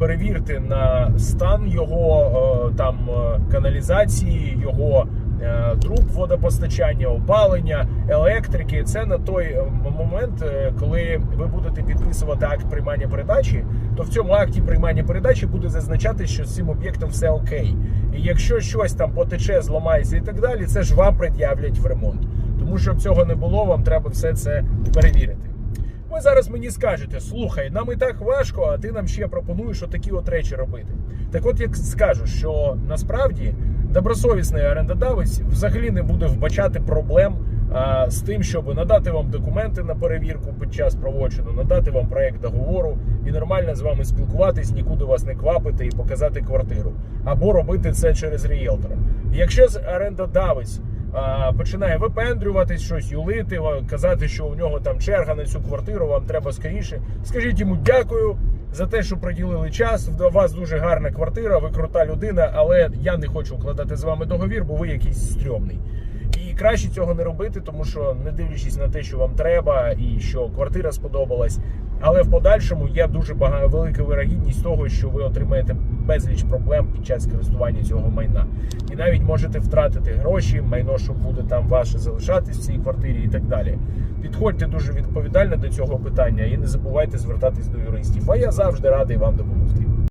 перевірте на стан його е, там е, каналізації, його е, труб водопостачання, опалення, електрики. Це на той е, момент, е, коли ви будете підписувати акт приймання передачі, то в цьому акті приймання передачі буде зазначати, що з цим об'єктом все окей. І якщо щось там потече, зламається і так далі, це ж вам пред'являть в ремонт. Тому щоб цього не було, вам треба все це перевірити. Ви зараз мені скажете, слухай, нам і так важко, а ти нам ще пропонуєш отакі от речі робити. Так от як скажу, що насправді добросовісний орендодавець взагалі не буде вбачати проблем а, з тим, щоб надати вам документи на перевірку під час проводжену, надати вам проект договору і нормально з вами спілкуватись, нікуди вас не квапити і показати квартиру, або робити це через ріелтора. Якщо орендодавець починає випендрюватись, щось юлити, казати, що у нього там черга на цю квартиру, вам треба скоріше. Скажіть йому дякую за те, що приділили час. У вас дуже гарна квартира, ви крута людина, але я не хочу укладати з вами договір, бо ви якийсь стрьомний. І краще цього не робити, тому що не дивлячись на те, що вам треба, і що квартира сподобалась. Але в подальшому є дуже бага... велика вирогідність того, що ви отримаєте безліч проблем під час користування цього майна. І навіть можете втратити гроші, майно, що буде там ваше залишатись в цій квартирі і так далі. Підходьте дуже відповідально до цього питання і не забувайте звертатись до юристів. А я завжди радий вам допомогти.